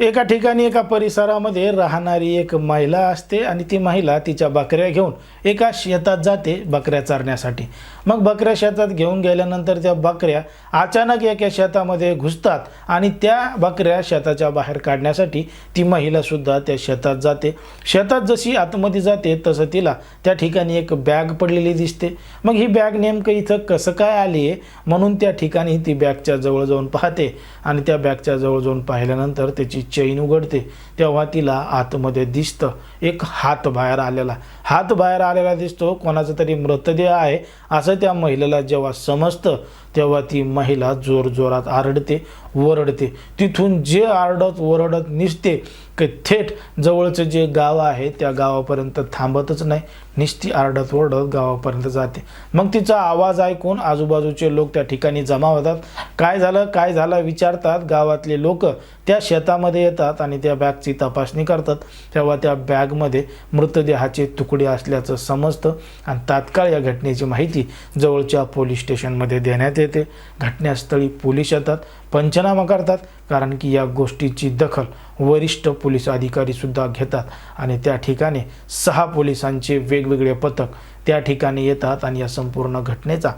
एका ठिकाणी एका परिसरामध्ये राहणारी एक महिला असते आणि ती महिला तिच्या बकऱ्या घेऊन एका शेतात जाते बकऱ्या चरण्यासाठी. मग बकऱ्या शेतात घेऊन गेल्यानंतर त्या बकऱ्या अचानक एका शेतामध्ये घुसतात आणि त्या बकऱ्या शेताच्या बाहेर काढण्यासाठी ती महिलासुद्धा त्या शेतात जाते. शेतात जशी आतमध्ये जाते तसं तिला त्या ठिकाणी एक बॅग पडलेली दिसते. मग ही बॅग नेमकं इथं कसं काय आली आहे म्हणून त्या ठिकाणी ती बॅगच्या जवळ जाऊन पाहते. आणि त्या बॅगच्या जवळ जाऊन पाहिल्यानंतर त्याची चैन उघडते तेव्हा तिला आतमध्ये दिसतं. एक हात बाहेर आलेला. हात बाहेर आलेला दिसतो. कोणाचा तरी मृतदेह आहे असं त्या महिलेला जेव्हा समजतं तेव्हा ती महिला जोरजोरात आरडते ओरडते. तिथून जे आरडत ओरडत निसते थेट जवळचं जे गाव आहे त्या गावापर्यंत थांबतच नाही. निस्ती आरडत ओरडत गावापर्यंत जाते. मग तिचा आवाज ऐकून आजूबाजूचे लोक त्या ठिकाणी जमा होतात. काय झालं? काय झालं? विचारतात. गावातले लोक त्या शेतामध्ये येतात आणि त्या बॅगची तपासणी करतात. तेव्हा त्या बॅगमध्ये मृतदेहाचे तुकडे असल्याचं समजतं आणि तात्काळ या घटनेची माहिती जवळच्या पोलीस स्टेशनमध्ये देण्यात येते. घटनास्थळी पोलीस येतात. पंचनामा करतात कारण की या गोष्टीची दखल वरिष्ठ पोलीस अधिकारीसुद्धा घेतात. आणि त्या ठिकाणी सहा पोलिसांचे वेगवेगळे पथक त्या ठिकाणी येतात आणि या संपूर्ण घटनेचा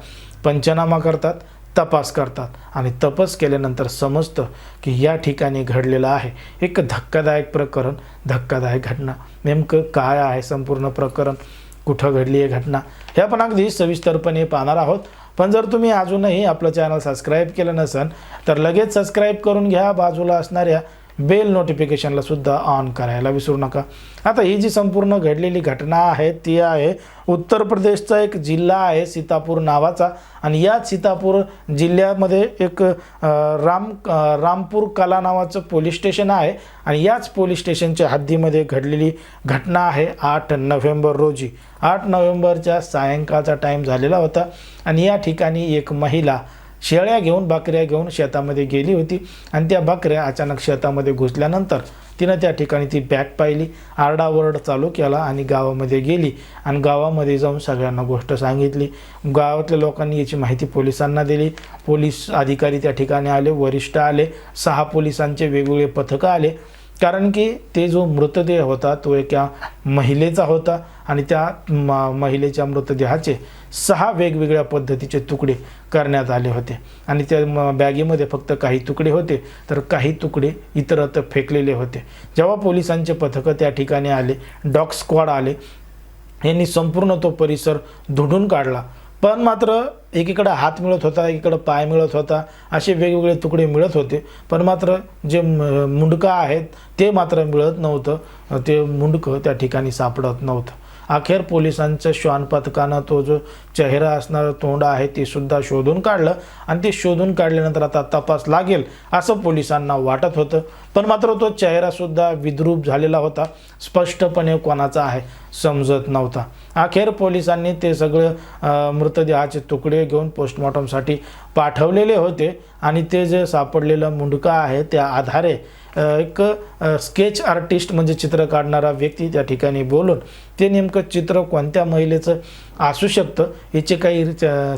पंचनामा करतात तपास करतात. आणि तपास केल्यानंतर समजतं की या ठिकाणी घडलेलं आहे. एक धक्कादायक प्रकरण धक्कादायक घटना. नेमकं काय आहे संपूर्ण प्रकरण? कुठं घडली आहे घटना? हे आपण अगदी सविस्तरपणे पाहणार आहोत. पण जर तुम्ही अजूनही आपलं चॅनल सबस्क्राईब केलं नसेल तर लगेच सबस्क्राईब करून घ्या. बाजूला असणाऱ्या बेल नोटिफिकेशनला सुद्धा ऑन करायला विसरू नका. आता ही जी संपूर्ण घडलेली घटना आहे ती आहे उत्तर प्रदेशचा एक जिल्हा आहे सीतापूर नावाचा आणि याच सीतापूर जिल्ह्यामध्ये एक राम रामपूर कला नावाचं पोलीस स्टेशन आहे आणि याच पोलीस स्टेशनच्या हद्दीमध्ये घडलेली घटना आहे आठ नोव्हेंबर रोजी. आठ नोव्हेंबरच्या सायंकाळचा टाईम झालेला होता आणि या ठिकाणी एक महिला शेळ्या घेऊन बकऱ्या घेऊन शेतामध्ये गेली होती. आणि त्या बकऱ्या अचानक शेतामध्ये घुसल्यानंतर तिनं त्या ठिकाणी ती बॅग पाहिली. आरडाओरड चालू केला आणि गावामध्ये गेली. आणि गावामध्ये जाऊन सगळ्यांना गोष्ट सांगितली. गावातल्या लोकांनी याची माहिती पोलिसांना दिली. पोलीस अधिकारी त्या ठिकाणी आले वरिष्ठ आले. सहा पोलिसांचे वेगवेगळे पथकं आले. कारण की ते जो मृतदेह होता तो एका महिलेचा होता आणि त्या म महिलेच्या मृतदेहाचे सहा वेगवेगळ्या पद्धतीचे तुकडे करण्यात आले होते. आणि त्या म बॅगेमध्ये फक्त काही तुकडे होते तर काही तुकडे इतरत्र फेकलेले होते. जेव्हा पोलिसांचे पथकं त्या ठिकाणी आले डॉग स्क्वॉड आले यांनी संपूर्ण तो परिसर धुडून काढला. पण मात्र एकीकडं हात मिळत होता एकीकडं पाय मिळत होता असे वेगवेगळे तुकडे मिळत होते. पण मात्र जे मुंडका आहेत ते मात्र मिळत नव्हतं. ते मुंडकं त्या ठिकाणी सापडत नव्हतं. अखेर पोलिसांच्या श्वान पथकानं तो जो चेहरा असणारं तोंड आहे ते सुद्धा शोधून काढलं. आणि ते शोधून काढल्यानंतर आता तपास लागेल असं पोलिसांना वाटत होतं. पण मात्र तो चेहरासुद्धा विद्रूप झालेला होता. स्पष्टपणे कोणाचा आहे? समजत नव्हता. अखेर पोलिसांनी ते सगळं मृतदेहाचे तुकडे घेऊन पोस्टमॉर्टमसाठी पाठवलेले होते आणि ते जे सापडलेलं मुंडका आहे त्या आधारे एक स्केच आर्टिस्ट म्हणजे चित्र काढणारा व्यक्ती त्या ठिकाणी बोलून ते नेमकं चित्र कोणत्या महिलेचं असू शकतं? याचे काही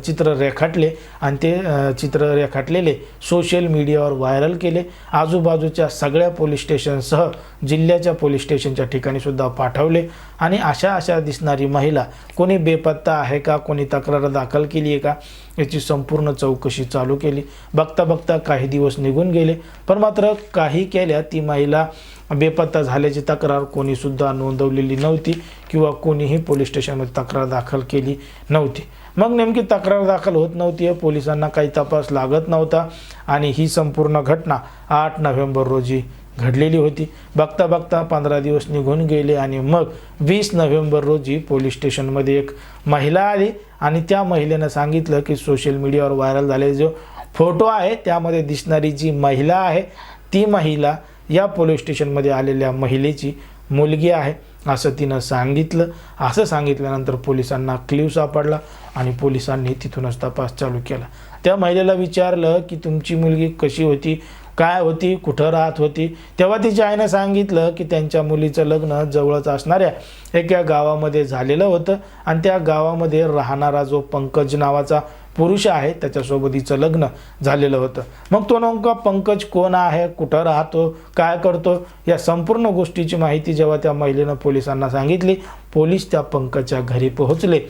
चित्र रेखाटले आणि ते चित्र रेखाटलेले सोशल मीडियावर व्हायरल केले. आजूबाजूच्या सगळ्या पोलीस स्टेशनसह जिल्ह्याच्या पोलीस स्टेशनच्या ठिकाणी सुद्धा पाठवले आणि अशा अशा दिसणारी महिला कोणी बेपत्ता आहे का? कोणी तक्रार दाखल केली आहे का? याची संपूर्ण चौकशी चालू केली. बघता बघता काही दिवस निघून गेले पण मात्र काही केल्या ती महिला बेपत्ता झाल्याची तक्रार कोणीसुद्धा नोंदवलेली नव्हती किंवा कोणीही पोलीस स्टेशनमध्ये तक्रार दाखल केली नव्हती. मग नेमकी तक्रार दाखल होत नव्हती पोलिसांना काही तपास लागत नव्हता आणि ही संपूर्ण घटना आठ नोव्हेंबर रोजी घडलेली होती. बघता बघता पंधरा दिवस निघून गेले आणि मग वीस नोव्हेंबर रोजी पोलीस स्टेशनमध्ये एक महिला आली आणि त्या महिलेनं सांगितलं की सोशल मीडियावर व्हायरल झाले जो फोटो आहे त्यामध्ये दिसणारी जी महिला आहे ती महिला या पोलीस स्टेशनमध्ये आलेल्या महिलेची मुलगी आहे असं तिनं सांगितलं. असं सांगितल्यानंतर पोलिसांना क्ल्यू सापडला आणि पोलिसांनी तिथूनच तपास चालू केला. त्या महिलेला विचारलं की तुमची मुलगी कशी होती? काय होती कुठं राहत होती? तेव्हा तिच्या आईनं सांगितलं की त्यांच्या मुलीचं लग्न जवळच असणाऱ्या एका गावामध्ये झालेलं होतं आणि त्या गावामध्ये राहणारा जो पंकज नावाचा पुरुष आहे त्याच्यासोबत हिचं लग्न झालेलं होतं. मग तो नेमका पंकज कोण आहे कुठं राहतो काय करतो या संपूर्ण गोष्टीची माहिती जेव्हा त्या महिलेनं पोलिसांना सांगितली पोलीस त्या पंकजच्या घरी पोहोचले.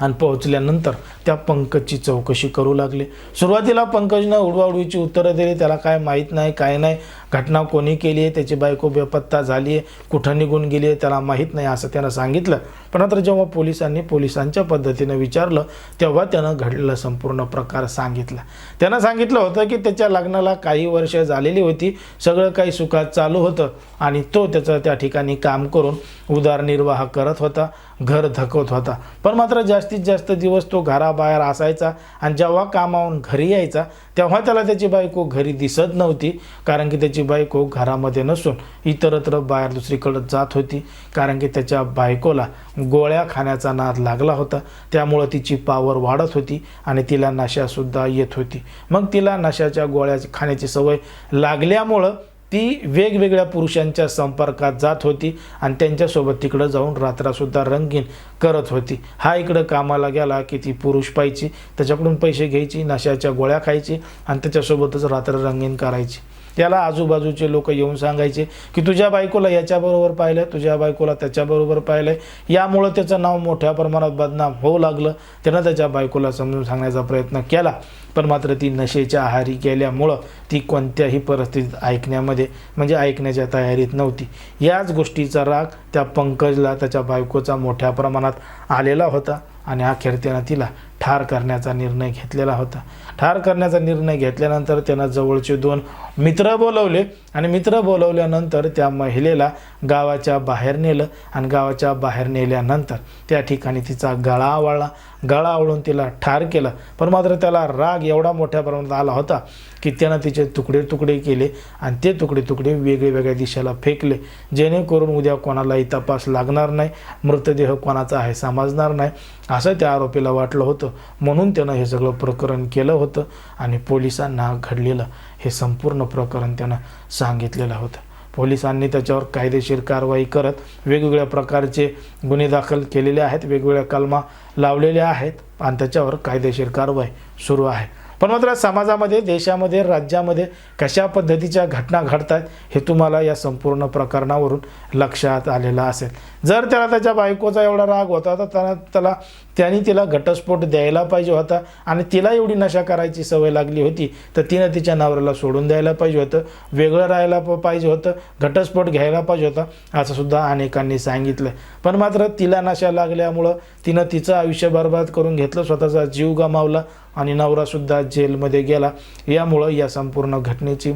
आणि पोहोचल्यानंतर त्या पंकजची चौकशी करू लागले. सुरुवातीला पंकजनं उडवाउडवीची उत्तरं दिली. त्याला काय माहीत नाही काय नाही. घटना कोणी केली आहे त्याची बायको बेपत्ता झाली आहे कुठं निघून गेली आहे त्याला माहीत नाही असं त्यानं सांगितलं. पण नंतर जेव्हा पोलिसांनी पोलिसांच्या पद्धतीनं विचारलं तेव्हा त्यानं घडलेला संपूर्ण प्रकार सांगितला. त्यानं सांगितलं होतं की त्याच्या लग्नाला काही वर्ष झालेली होती सगळं काही सुखात चालू होतं आणि तो त्याचं त्या ठिकाणी काम करून उदरनिर्वाह करत होता घर धकवत होता. पण मात्र जास्तीत जास्त दिवस तो घराबाहेर असायचा आणि जेव्हा कामावून घरी यायचा तेव्हा त्याला त्याची बायको घरी दिसत नव्हती कारण की त्याची बायको घरामध्ये नसून इतरत्र बाहेर दुसरीकडं जात होती कारण की त्याच्या बायकोला गोळ्या खाण्याचा नाद लागला होता. त्यामुळं तिची पावर वाढत होती आणि तिला नशासुद्धा येत होती. मग तिला नशाच्या गोळ्या खाण्याची सवय लागल्यामुळं ती वेगवेगळ्या पुरुषांच्या संपर्कात जात होती आणि त्यांच्यासोबत तिकडं जाऊन रात्रासुद्धा रंगीन करत होती. हा इकडं कामाला गेला की ती पुरुष पाहिजे त्याच्याकडून पैसे घ्यायची नशाच्या गोळ्या खायची आणि त्याच्यासोबतच रात्र रंगीन करायची. त्याला आजूबाजूचे लोक येऊन सांगायचे की तुझ्या बायकोला याच्याबरोबर पाहिलं तुझ्या बायकोला त्याच्याबरोबर पाहिलं यामुळं त्याचं नाव मोठ्या प्रमाणात बदनाम होऊ लागलं. त्यानं त्याच्या बायकोला समजून सांगण्याचा प्रयत्न केला. पण मात्र ती नशेच्या आहारी गेल्यामुळं ती कोणत्याही परिस्थितीत ऐकण्यामध्ये म्हणजे ऐकण्याच्या तयारीत नव्हती. याच गोष्टीचा राग त्या पंकजला त्याच्या बायकोचा मोठ्या प्रमाणात आलेला होता आणि अखेर त्यानं तिला ठार करण्याचा निर्णय घेतलेला होता. ठार करण्याचा निर्णय घेतल्यानंतर त्यानं जवळचे दोन मित्र बोलवले आणि मित्र बोलवल्यानंतर त्या महिलेला गावाच्या बाहेर नेलं आणि गावाच्या बाहेर नेल्यानंतर त्या ठिकाणी तिचा गळा आवळला. गळा आवळून तिला ठार केलं. पण मात्र त्याला राग एवढा मोठ्या प्रमाणात आला होता की त्यानं तिचे तुकडे तुकडे केले आणि ते तुकडे तुकडे वेगळे वेगळ्या दिशेला फेकले. जेणेकरून उद्या कोणालाही तपास लागणार नाही मृतदेह कोणाचा आहे समजणार नाही असं त्या आरोपीला वाटलं होतं. म्हणून त्यानं हे सगळं प्रकरण केलं होतं आणि पोलिसांना घडलेलं हे संपूर्ण प्रकरण त्यानं सांगितलेलं होतं. पोलिसांनी त्याच्यावर कायदेशीर कारवाई करत वेगवेगळ्या प्रकारचे गुन्हे दाखल केलेले आहेत वेगवेगळ्या कलमा लावलेल्या आहेत आणि त्याच्यावर कायदेशीर कारवाई सुरू आहे. पण मात्र समाजामध्ये देशामध्ये राज्यामध्ये कशा पद्धतीच्या घटना घडतात हे तुम्हाला या संपूर्ण प्रकरणावरून लक्षात आलेलं असेल. जर त्याला त्याच्या बायकोचा एवढा राग होता तर त्याला त्याला त्यांनी तिला घटस्फोट द्यायला पाहिजे होता आणि तिला एवढी नशा करायची सवय लागली होती तर तिनं तिच्या नवऱ्याला सोडून द्यायला पाहिजे होतं वेगळं राहायला प- पाहिजे होतं घटस्फोट घ्यायला पाहिजे होता असं सुद्धा अनेकांनी सांगितलं. पण मात्र तिला नशा लागल्यामुळं तिनं तिचं आयुष्य बर्बाद करून घेतलं स्वतःचा जीव गमावला आणि नवरासुद्धा जेलमध्ये गेला. यामुळं या संपूर्ण घटनेची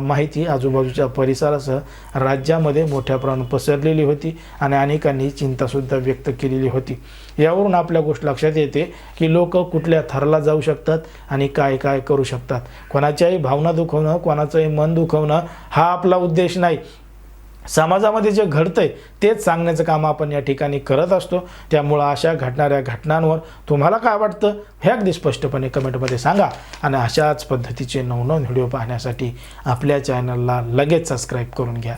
माहिती आजूबाजूच्या परिसरासह राज्यामध्ये मोठ्या प्रमाणात पसरलेली होती आणि अनेकांनी चिंतासुद्धा व्यक्त केलेली होती. यावरून आपल्या गोष्ट लक्षात येते की लोक कुठल्या थरला जाऊ शकतात आणि काय काय करू शकतात. कोणाच्याही भावना दुखवणं कोणाचंही मन दुखवणं हा आपला उद्देश नाही. समाजामध्ये जे घडतंय तेच सांगण्याचं काम आपण या ठिकाणी करत असतो. त्यामुळं अशा घडणाऱ्या घटनांवर तुम्हाला काय वाटतं हे अगदी स्पष्टपणे कमेंटमध्ये सांगा. आणि अशाच पद्धतीचे नवनवीन व्हिडिओ पाहण्यासाठी आपल्या चॅनलला लगेच सबस्क्राईब करून घ्या.